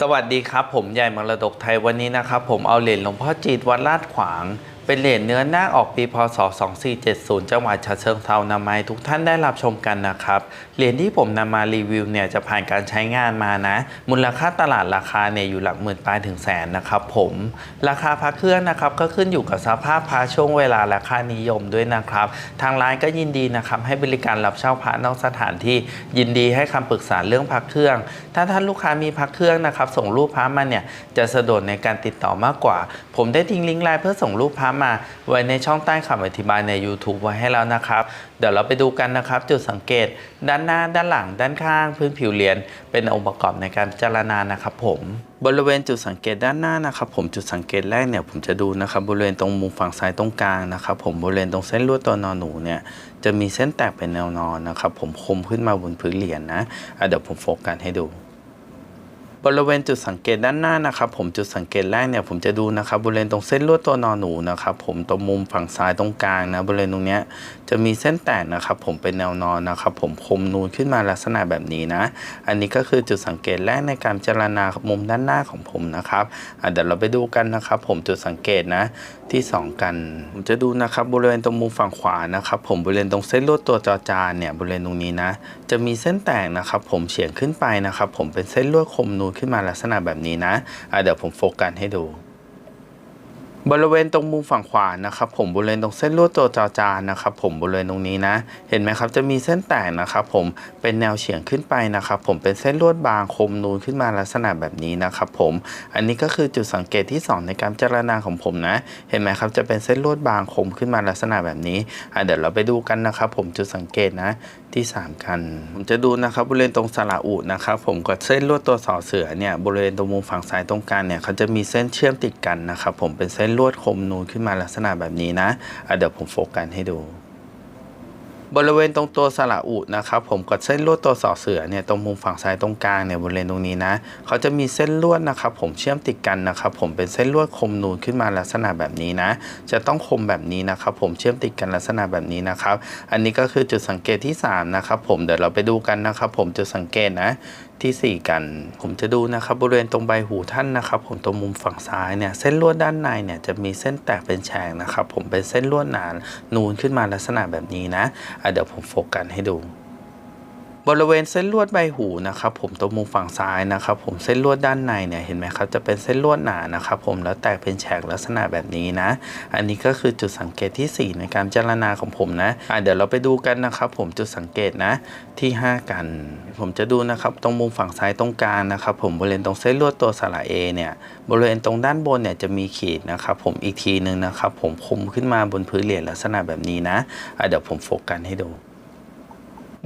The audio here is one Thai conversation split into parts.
สวัสดีครับ ผมใหญ่มรดกไทยวันนี้นะครับ ผมเอาเหรียญหลวงพ่อจีดวัดลาดขวาง เป็นเหรียญเนื้อนาคออกปีพศ 2470 จังหวัดฉะเชิงเทรานำมาทุกท่านได้รับชมกันนะครับ เหรียญที่ผมนำมารีวิวเนี่ยจะผ่านการใช้งานมานะ มูลค่าตลาดราคาเนี่ยอยู่หลักหมื่นปลายถึงแสนนะครับผม ราคาพระเครื่องนะครับก็ขึ้นอยู่กับสภาพพระช่วงเวลาและค่านิยมด้วยนะครับ ทางร้านก็ยินดีนะครับให้บริการรับเช่าพระนอกสถานที่ยินดีให้คำปรึกษาเรื่องพระเครื่อง ถ้าท่านลูกค้ามีพระเครื่องนะครับส่งรูปพระมาเนี่ยจะสะดวกในการติดต่อมากกว่า ผมได้ทิ้งลิงก์ไลน์เพื่อส่งรูปพระมาไว้ในช่องใต้คำอธิบายใน YouTube ไว้ให้แล้วนะครับ เดี๋ยวเราไปดูกันนะครับ จุดสังเกต ด้านหน้าด้านหลัง ด้านข้างพื้นผิวเหรียญเป็นองค์ประกอบในการพิจารณานะครับผมบริเวณจุดสังเกตด้านหน้านะครับ ผมจุดสังเกตแรกเนี่ยผมจะดูนะครับบริเวณตรงมุมฝั่งซ้ายตรงกลางนะครับผมบริเวณตรงเส้นลวดตัวนอนหนูเนี่ยจะมีเส้นแตกเป็นแนวนอนนะครับผมคมขึ้นมาบนพื้นเหรียญนะะเดี๋ยวผมโฟกัสให้ดู บริเวณจุดสังเกตด้านหน้านะครับ ผมจุดสังเกตแรกเนี่ยผมจะดูนะครับบริเวณตรงเส้นลวดตัวนอนหนูนะครับผมตรงมุมฝั่งซ้ายตรงกลางนะบริเวณตรงเนี้ยจะมีเส้นแตกนะครับ ผมเป็นแนวนอนนะครับ ผมคมนูนขึ้นมาลักษณะแบบนี้นะ อันนี้ก็คือจุดสังเกตแรกในการพิจรณามุมด้านหน้าของผมนะครับเดี๋ยวเราไปดูกันนะครับ ผมจุดสังเกตนะที่สองกันผมจะดูนะครับบริเวณตรงมุมฝั่งขวานะครับ ผมบริเวณตรงเส้นลวดตัวจอจานเนี่ยบริเวณตรงนี้นะ จะมีเส้นแตกนะครับ ผมเฉียงขึ้นไปนะครับ ผมเป็นเส้นลวดคมนูนขึ้นมาลักษณะแบบนี้นะะเดี๋ยวผมโฟกัสให้ดู บริเวณตรงมุมฝั่งขวานะครับผมบริเวณตรงเส้นลวดตัวจอจานนะครับผมบริเวณตรงนี้นะ เห็นไหมครับจะมีเส้นแตกนะครับผมเป็นแนวเฉียงขึ้นไปนะครับผมเป็นเส้นลวดบางคมนูนขึ้นมาลักษณะแบบนี้นะครับผมอันนี้ก็คือจุดสังเกตที่สองในการพิจรณาของผมนะ เห็นไหมครับจะเป็นเส้นลวดบางคมขึ้นมาลักษณะแบบนี้อะเดี๋ยวเราไปดูกันนะครับผมจุดสังเกตนะที่สามกันผมจะดูนะครับบริเวณตรงสระอุนะครับผมกับเส้นลวดตัวสอเสือเนี่ยบริเวณตรงมุมฝั่งซ้ายตรงกลางเนี่ยเขาจะมีเส้นเชื่อมติดกันนะครับผมเป็นเส้นลวดคมนูนขึ้นมาลักษณะแบบนี้นะะเดี๋ยวผมโฟกัสให้ดู บริเวณตรงตัวสระอุนะครับผมกับเส้นลวดตัวสอเสือเนี่ยตรงมุมฝั่งซ้ายตรงกลางเนี่ยบริเวณตรงนี้นะ เขาจะมีเส้นลวดนะครับผมเชื่อมติดกันนะครับผมเป็นเส้นลวดคมนูนขึ้นมาลักษณะแบบนี้นะ จะต้องคมแบบนี้นะครับผมเชื่อมติดกันลักษณะแบบนี้นะครับ อันนี้ก็คือจุดสังเกตที่3นะครับผมเดี๋ยวเราไปดูกันนะครับผมจุดสังเกตนะที่ 4 กัน ผมจะดูนะครับบริเวณตรงใบหูท่านนะครับ ผมตรงมุมฝั่งซ้ายเนี่ยเส้นลวดด้านในเนี่ยจะมีเส้นแตกเป็นแฉกนะครับ ผมเป็นเส้นลวดหนานูนขึ้นมาลักษณะแบบนี้นะะเดี๋ยวผมโฟกัสให้ดู บริเวณเส้นลวดใบหูนะครับผมตรงมุมฝั่งซ้ายนะครับผมเส้นลวดด้านในเนี่ยเห็นไหมครับจะเป็นเส้นลวดหนานะครับผมแล้วแตกเป็นแฉกลักษณะแบบนี้นะ อันนี้ก็คือจุดสังเกตที่ 4 ในการพิจารณาของผมนะะเดี๋ยวเราไปดูกันนะครับผมจุดสังเกตนะที่ 5 กัน ผมจะดูนะครับตรงมุมฝั่งซ้ายตรงกลางนะครับผมบริเวณตรงเส้นลวดตัวสระเอเนี่ยบริเวณตรงด้านบนเนี่ยจะมีขีดนะครับผมอีกทีหนึ่งนะครับผมคมขึ้นมาบนพื้นเหรียญลักษณะแบบนี้นะะเดี๋ยวผมโฟกัสให้ดู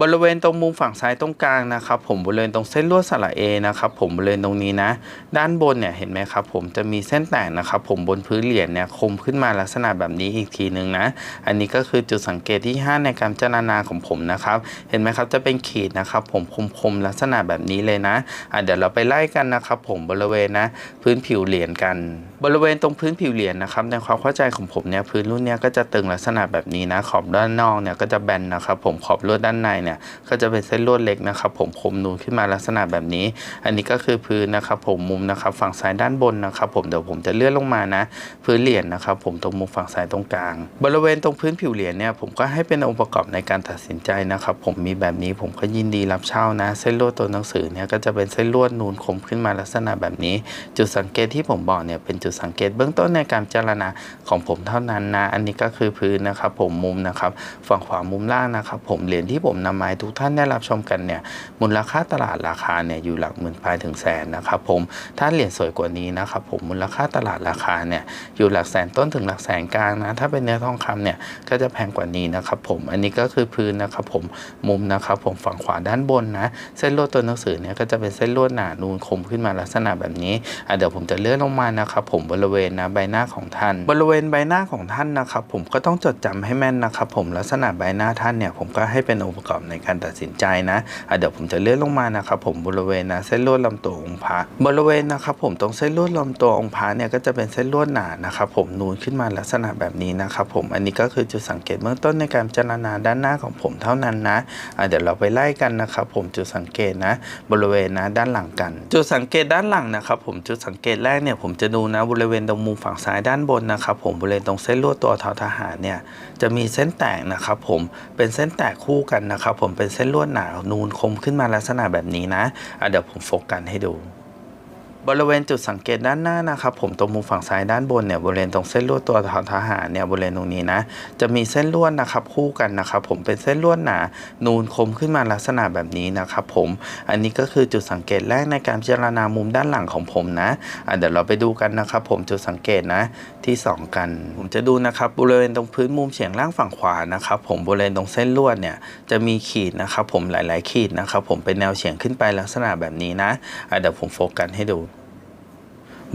บริเวณตรงมุมฝั่งซ้ายตรงกลางนะครับผมบริเวณตรงเส้นลวดสระเอนะครับผมบริเวณตรงนี้นะ ด้านบนเนี่ยเห็นไหมครับผมจะมีเส้นแตกนะครับผมบนพื้นเหรียญเนี่ยคมขึ้นมาลักษณะแบบนี้อีกทีหนึ่งนะ อันนี้ก็คือจุดสังเกตที่ 5 ในการพิจารณาของผมนะครับเห็นไหมครับจะเป็นขีดนะครับผมคมๆลักษณะแบบนี้เลยนะอะเดี๋ยวเราไปไล่กันนะครับผมบริเวณนะพื้นผิวเหรียญกัน บริเวณตรงพื้นผิวเหรียญนะครับในความเข้าใจของผมเนี่ยพื้นรุ่นเนี้ยก็จะตึงลักษณะแบบนี้นะขอบด้านนอกเนี่ยก็จะแบนนะครับผมขอบลวดด้านในเนี่ยก็จะเป็นเส้นลวดเล็กนะครับ ผมคมนูนขึ้นมาลักษณะแบบนี้ อันนี้ก็คือพื้นนะครับผมมุมนะครับฝั่งซ้ายด้านบนนะครับผมเดี๋ยวผมจะเลื่อนลงมานะ พื้นเหรียญนะครับผมตรงมุมฝั่งซ้ายตรงกลาง บริเวณตรงพื้นผิวเหรียญเนี่ยผมก็ให้เป็นองค์ประกอบในการตัดสินใจนะครับ ผมมีแบบนี้ผมก็ยินดีรับเช่านะ เส้นลวดตัวหนังสือเนี่ยก็จะเป็นเส้นลวดนูนคมขึ้นมาลักษณะแบบนี้ จุดสังเกตที่ผมบอกเนี่ยเป็นจุดสังเกตเบื้องต้นในการพิจรณาของผมเท่านั้นนะ อันนี้ก็คือพื้นนะครับผมมุมนะครับฝั่งขวามุมล่างนะครับผมเหรียญที่ผมนำมาให้ทุกท่านได้รับชมกันเนี่ยมูลค่าตลาดราคาเนี่ยอยู่หลักหมื่นปลายถึงแสนนะครับผมถ้าเหรียญสวยกว่านี้นะครับผมมูลค่าตลาดราคาเนี่ยอยู่หลักแสนต้นถึงหลักแสนกลางนะถ้าเป็นเนื้อทองคำเนี่ยก็จะแพงกว่านี้นะครับผมอันนี้ก็คือพื้นนะครับผมมุมนะครับผมฝั่งขวาด้านบนนะเส้นลวดตัวหนังสือเนี่ยก็จะเป็นเส้นลวดหนานูนคมขึ้นมาลักษณะแบบนี้อะเดี๋ยวผมจะเลื่อนลงมานะครับผมบริเวณนะใบหน้าของท่าน บริเวณใบหน้าของท่านนะครับผมก็ต้องจดจำให้แม่นนะครับผมลักษณะใบหน้าท่านเนี่ยผมก็ให้เป็นองค์ประกอบในการตัดสินใจนะะเดี๋ยวผมจะเลื่อนลงมานะครับผมบริเวณนะเส้นลวดลำตัวองค์พระบริเวณนะครับผมตรงเส้นลวดลำตัวองค์พระเนี่ยก็จะเป็นเส้นลวดหนานะครับผมนูนขึ้นมาลักษณะแบบนี้นะครับผมอันนี้ก็คือจุดสังเกตเบื้องต้นในการพิจารณาด้านหน้าของผมเท่านั้นนะะเดี๋ยวเราไปไล่กันนะครับผมจุดสังเกตนะ บริเวณนะด้านหลังกัน จุดสังเกตด้านหลังนะครับผมจุดสังเกตแรกเนี่ยผมจะดูนะบริเวณตรงมุมฝั่งซ้ายด้านบนนะครับผมบริเวณตรงเส้นลวดตัวทอทหารเนี่ยจะมีเส้นแตกนะครับผมเป็นเส้นแตกคู่กันนะครับผมเป็นเส้นลวดหนานูนคมขึ้นมาลักษณะแบบนี้นะะเดี๋ยวผมโฟกัสให้ดู บริเวณจุดสังเกตด้านหน้านะครับผมตรงมุมฝั่งซ้ายด้านบนเนี่ยบริเวณตรงเส้นลวดตัวทหารเนี่ยบริเวณตรงนี้นะจะมีเส้นลวดนะครับคู่กันนะครับผมเป็นเส้นลวดหนา นูนคมขึ้นมาลักษณะแบบนี้นะครับผมอันนี้ก็คือจุดสังเกตแรกในการพิจารณามุมด้านหลังของผมนะะเดี๋ยวเราไปดูกันนะครับผมจุดสังเกตนะที่สองกัน ผมจะดูนะครับบริเวณตรงพื้นมุมเฉียงล่างฝั่งขวานะครับผมบริเวณตรงเส้นลวดเนี่ยจะมีขีดนะครับผมหลาย ๆ ขีดนะครับผมเป็นแนวเฉียงขึ้นไปลักษณะแบบนี้นะะเดี๋ยวผมโฟกัสให้ดู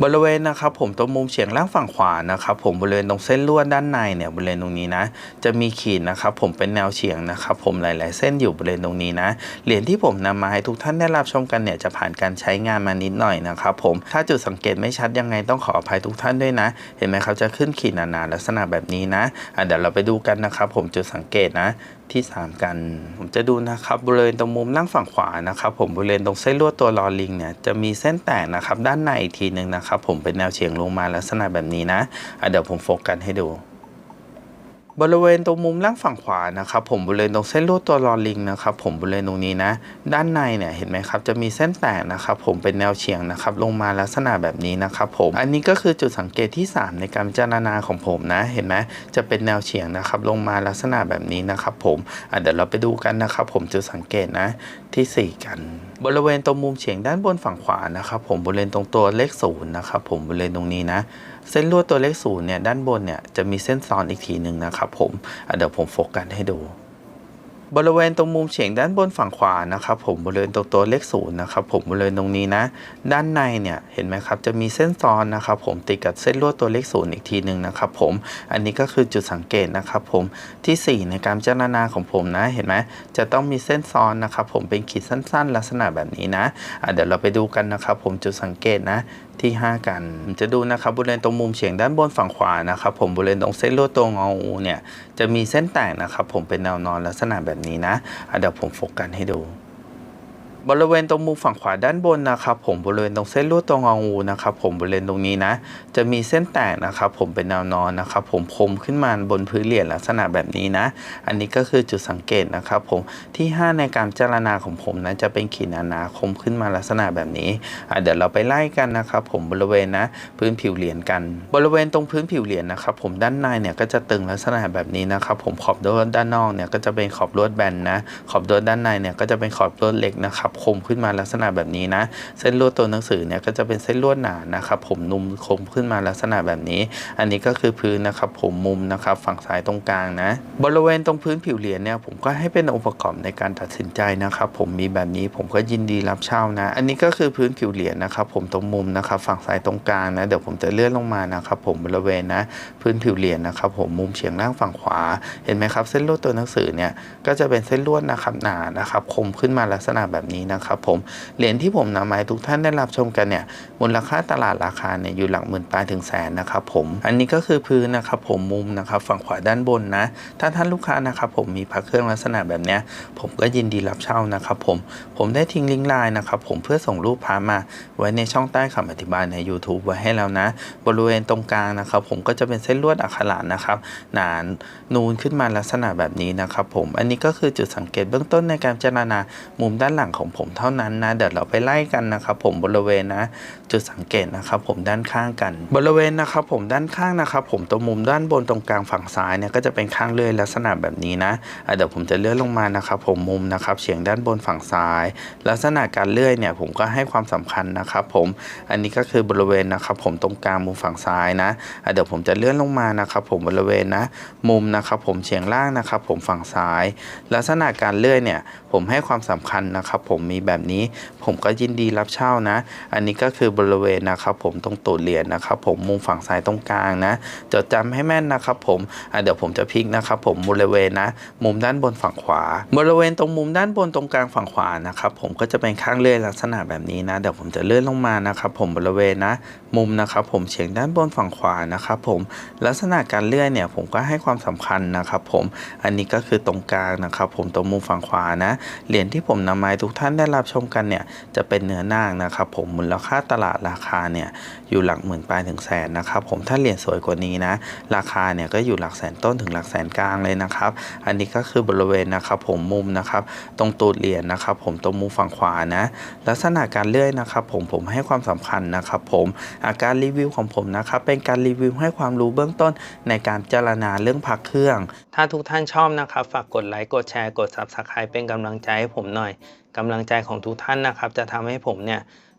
บริเวณนะครับผมตรงมุมเฉียงล่างฝั่งขวานะครับผมบริเวณตรงเส้นลวดด้านในเนี่ยบริเวณตรงนี้นะ จะมีขีดนะครับผมเป็นแนวเฉียงนะครับผมหลาย ๆ เส้นอยู่บริเวณตรงนี้นะเหรียญที่ผมนำมาให้ทุกท่านได้รับชมกันเนี่ยจะผ่านการใช้งานมานิดหน่อยนะครับผมถ้าจุดสังเกตไม่ชัดยังไงต้องขออภัยทุกท่านด้วยนะ เห็นไหมครับจะขึ้นขีดหนาๆลักษณะแบบนี้นะะเดี๋ยวเราไปดูกันนะครับผมจุดสังเกตนะ ที่ 3 กัน ผมจะดูนะครับบริเวณตรงมุมล่างฝั่งขวานะครับ ผมบริเวณตรงเส้นลวดตัวลอลิงเนี่ยจะมีเส้นแตกนะครับ ด้านในอีกทีหนึ่งนะครับ ผมเป็นแนวเฉียงลงมาลักษณะแบบนี้นะะเดี๋ยวผมโฟกัสให้ดู บริเวณตรงมุมล่างฝั่งขวานะครับผมบริเวณตรงเส้นลวดตัวลอลิงนะครับผมบริเวณตรงนี้นะ ด้านในเนี่ยเห็นไหมครับจะมีเส้นแตกนะครับผมเป็นแนวเฉียงนะครับลงมาลักษณะแบบนี้นะครับผมอันนี้ก็คือจุดสังเกตที่ 3 ในการพิจารณาของผมนะเห็นไหมจะเป็นแนวเฉียงนะครับลงมาลักษณะแบบนี้นะครับผมเดี๋ยวเราไปดูกันนะครับผมจุดสังเกตนะที่ 4 กัน บริเวณตรงมุมเฉียงด้านบนฝั่งขวานะครับผมบริเวณตรงตัวเลขศูนย์นะครับผมบริเวณตรงนี้นะ เส้นลวดตัวเลขศูนย์เนี่ยด้านบนเนี่ยจะมีเส้นซ้อนอีกทีหนึ่งนะครับผมเดี๋ยวผมโฟกัสให้ดู บริเวณตรงมุมเฉียงด้านบนฝั่งขวานะครับผมบริเวณตรงตัวเลขศูนย์นะครับผมบริเวณตรงนี้นะ ด้านในเนี่ยเห็นไหมครับจะมีเส้นซ้อนนะครับผมติดกับเส้นลวดตัวเลขศูนย์อีกทีหนึ่งนะครับผมอันนี้ก็คือจุดสังเกตนะครับผมที่ 4 ในการพิจารณาของผมนะเห็นไหมจะต้องมีเส้นซ้อนนะครับผมเป็นขีดสั้น ๆ ลักษณะแบบนี้นะะเดี๋ยวเราไปดูกันนะครับผมจุดสังเกตนะที่ 5 กัน จะดูนะครับบริเวณตรงมุมเฉียงด้านบนฝั่งขวานะครับผมบริเวณตรงเส้นลวดตัวงองูเนี่ยจะมีเส้นแตกนะครับผมเป็นแนวนอนลักษณะแบบนี้นะเดี๋ยวผมโฟกัสให้ดู บริเวณตรงมุมฝั่งขวาด้านบนนะครับผมบริเวณตรงเส้นลวดตัวงองูนะครับผมบริเวณตรงนี้นะ จะมีเส้นแตกนะครับผมเป็นแนวนอนนะครับผมคมขึ้นมาบนพื้นเหรียญลักษณะแบบนี้นะ อันนี้ก็คือจุดสังเกตนะครับผมที่ 5 ในการพิจารณาของผมนะจะเป็นขีดหนาคมขึ้นมาลักษณะแบบนี้อะเดี๋ยวเราไปไล่กันนะครับผมบริเวณนะพื้นผิวเหรียญกัน บริเวณตรงพื้นผิวเหรียญนะครับผมด้านในเนี่ยก็จะตึงลักษณะแบบนี้นะครับผมขอบลด้านนอกเนี่ยก็จะเป็นขอบลวดแบนนะขอบลดด้านในเนี่ยก็จะเป็นขอบลวดเหล็กนะครับคมขึ้นมาลักษณะแบบนี้นะ เส้นลวดตัวหนังสือเนี่ยก็จะเป็นเส้นลวดหนานะครับผมนุ่มคมขึ้นมาลักษณะแบบนี้ อันนี้ก็คือพื้นนะครับผมมุมนะครับฝั่งซ้ายตรงกลางนะ บริเวณตรงพื้นผิวเหรียญเนี่ยผมก็ให้เป็นองค์ประกอบในการตัดสินใจนะครับผมมีแบบนี้ผมก็ยินดีรับเช่านะ อันนี้ก็คือพื้นผิวเหรียญนะครับผมตรงมุมนะครับฝั่งซ้ายตรงกลางนะเดี๋ยวผมจะเลื่อนลงมานะครับผมบริเวณนะพื้นผิวเหรียญนะครับผมมุมเฉียงล่างฝั่งขวาเห็นไหมครับเส้นลวดตัวหนังสือเนี่ยก็จะเป็นเส้นลวดนะครับหนานะครับคมขึ้นมาลักษณะแบบนี้นะครับผมเหรียญที่ผมนำมาให้ทุกท่านได้รับชมกันเนี่ยมูลค่าตลาดราคาเนี่ยอยู่หลักหมื่นปลายถึงแสนนะครับผมอันนี้ก็คือพื้นนะครับผมมุมนะครับฝั่งขวาด้านบนนะถ้าท่านลูกค้านะครับผมมีพระเครื่องลักษณะแบบเนี้ยผมก็ยินดีรับเช่านะครับผมผมได้ทิ้งลิงก์ไลน์นะครับผมเพื่อส่งรูปพระมาไว้ในช่องใต้คำอธิบายใน YouTube ไว้ให้แล้วนะ บริเวณตรงกลางนะครับผมก็จะเป็นเส้นลวดอักขระนะครับหนานูนขึ้นมาลักษณะแบบนี้นะครับผมอันนี้ก็คือจุดสังเกตเบื้องต้นในการพิจารณามุมด้านหลังของผมเท่านั้นนะเดี๋ยวเราไปไล่กันนะครับผมบริเวณนะจุดสังเกตนะครับผมด้านข้างกัน บริเวณนะครับผมด้านข้างนะครับผมตรงมุมด้านบนตรงกลางฝั่งซ้ายเนี่ยก็จะเป็นข้างเลื่อยลักษณะแบบนี้นะเดี๋ยวผมจะเลื่อนลงมานะครับผมมุมนะครับเฉียงด้านบนฝั่งซ้าย ลักษณะการเลื่อยเนี่ยผมก็ให้ความสำคัญนะครับผมอันนี้ก็คือบริเวณนะครับผมตรงกลางมุมฝั่งซ้ายนะอะเดี๋ยวผมจะเลื่อนลงมานะครับผมบริเวณนะมุมนะครับผมเฉียงล่างนะครับผมฝั่งซ้าย ลักษณะการเลื่อยเนี่ยผมให้ความสำคัญนะครับผมมีแบบนี้ผมก็ยินดีรับเช่านะ อันนี้ก็คือบริเวณนะครับผมตรงตูดเหรียญนะครับผมมุมฝั่งซ้ายตรงกลางนะจดจำให้แม่นนะครับผมเดี๋ยวผมจะพลิกนะครับผมบริเวณนะ มุมด้านบนฝั่งขวา บริเวณตรงมุมด้านบนตรงกลางฝั่งขวานะครับผมก็จะเป็นข้างเลื่อยลักษณะแบบนี้นะเดี๋ยวผมจะเลื่อนลงมานะครับผมบริเวณนะ มุมนะครับผมเฉียงด้านบนฝั่งขวานะครับผมลักษณะการเลื่อยเนี่ยผมก็ให้ความสำคัญนะครับผมอันนี้ก็คือตรงกลางนะครับผมตรงมุมฝั่งขวานะเหรียญที่ผมนำมาให้ทุกท่านได้รับชมกันเนี่ยจะเป็นเนื้อนาคนะครับผมมูลค่าตลาดราคาเนี่ยอยู่หลักหมื่นปลายถึงแสนนะครับผมถ้าเหรียญสวยกว่านี้นะราคาเนี่ยก็อยู่หลักแสนต้นถึงหลักแสนกลางเลยนะครับ อันนี้ก็คือบริเวณนะครับผมมุมนะครับตรงตูดเหรียญนะครับผมตรงมุมฝั่งขวานะลักษณะการเลื่อยนะครับผมผมให้ความสำคัญนะครับผมอาการรีวิวของผมนะครับเป็นการรีวิวให้ความรู้เบื้องต้นในการพิจรณาเรื่องพักเครื่อง ถ้าทุกท่านชอบนะครับ ฝากกดไลค์กดแชร์กด Subscribe เป็นกำลังใจให้ผมหน่อย กำลังใจของทุกท่านนะครับ จะทำให้ผมเนี่ย